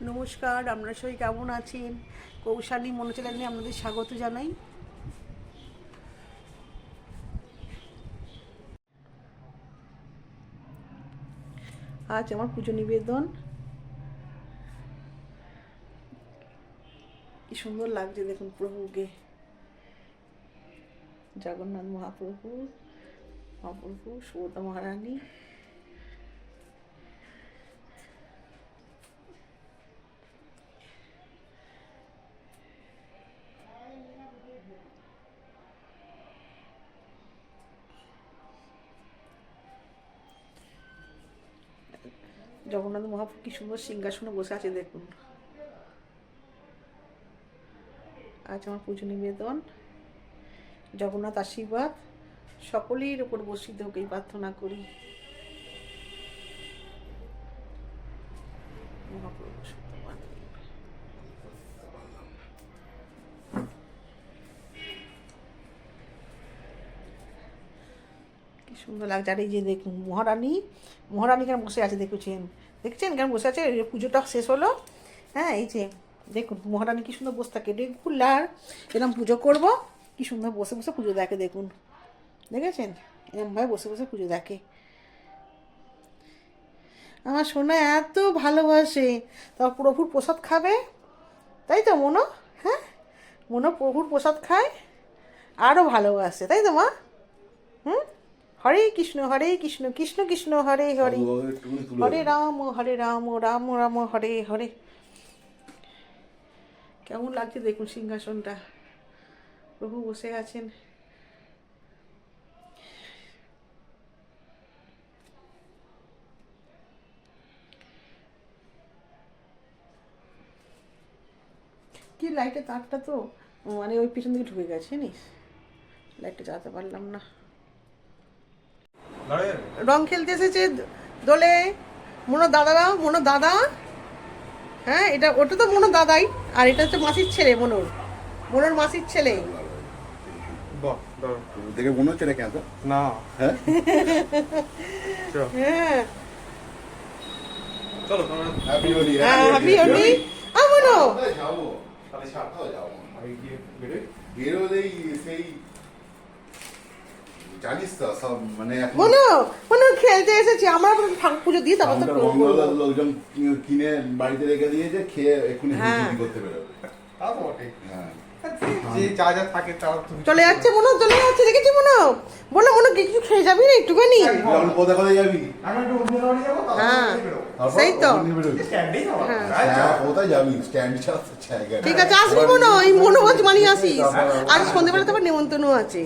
নমস্কার আপনারা সবাই কেমন আছেন? কৌশালী মনোচ্যানেলে আপনাদের স্বাগত জানাই। আজ আমার পুজো নিবেদন। কি সুন্দর লাগছে দেখুন প্রভুকে। জগন্নাথ মহাপ্রভু মহাপ্রভু সুভদ্রা মহারানী। জগন্নাথ মহাপ্রভু কি সুন্দর সিংহাসনে বসে আছে দেখুন। আজ আমার পুজো নিবেদন, জগন্নাথ আশীর্বাদ, সকলের উপর বসিত হোক প্রার্থনা করি। মহাপ্রভু সত্যবান। কি সুন্দর লাগছে। আর এই যে দেখুন, মহারানী মহারানী কেন বসে আছে দেখেছেন? দেখছেন কেন বসে আছে? পুজোটা শেষ হলো। হ্যাঁ এই যে দেখুন, মহারানী কি সুন্দর বসে থাকে। রেগুলার এরকম পুজো করব, কি সুন্দর বসে বসে পুজো দেখে দেখুন। দেখেছেন? এরকমভাবে বসে বসে পুজো দেখে। আমার সোনা এত ভালোবাসে। তা প্রভুর প্রসাদ খাবে? তাই তো মনো? হ্যাঁ? মনো প্রভুর প্রসাদ খায়? আরও ভালোবাসে। তাই তো মা? হুম? হরে কৃষ্ণ হরে কৃষ্ণ কৃষ্ণ কৃষ্ণ হরে হরে। হরে রাম হরে রাম রাম রাম হরে হরে। কেমন লাগছে দেখুন সিংহাসনটা? প্রভু বসে আছেন। কি লাইটের তারটা তো? মানে ওই পিছন দিকে ঢুকে গেছে জানিস? লাইটটা চালাতে পারলাম না। রং খেলতে এসেছে দোলে। মনো দাদারা মনো দাদা। হ্যাঁ এটা ওটা তো মনো দাদাই। আর এটা হচ্ছে মাসির ছেলে মনোর। মনোর মাসির ছেলে। দেখে মনে হচ্ছে না কেন? না। হ্যাঁ? চল। হ্যাঁ। চলো হ্যাপি হোলি হ্যাঁ হ্যাপি হোলি আ মনো। যাব সাড়ে সাতটাও যাব। আগে গিয়ে বেরোই। বেরোলেই সেই জানিস তো সব মানে এখন মনো মনো খেলতে এসেছে আমার ঠাকুর পুজো দিয়ে তারপর তো কাউন্টার লোকজন কিনে বাড়িতে রেখে দিয়েছে খেয়ে এক্ষুনি হ্যাঁ। বিক্রি করতে বেরোবে। তা তো বটে হ্যাঁ। তা তুমি চলে যাচ্ছে মনো চলে যাচ্ছে দেখেছি মনো? বলো মনো কিছু খেয়ে যাবি না একটুখানি? তারপর হ্যাঁ। সেই তো। হ্যাঁ। হ্যাঁ। ঠিক আছে আসবি মনো এই মনো বলছি মানি আসিস। আর সন্ধ্যেবেলা তো আবার নেমন্তন্ন আছে।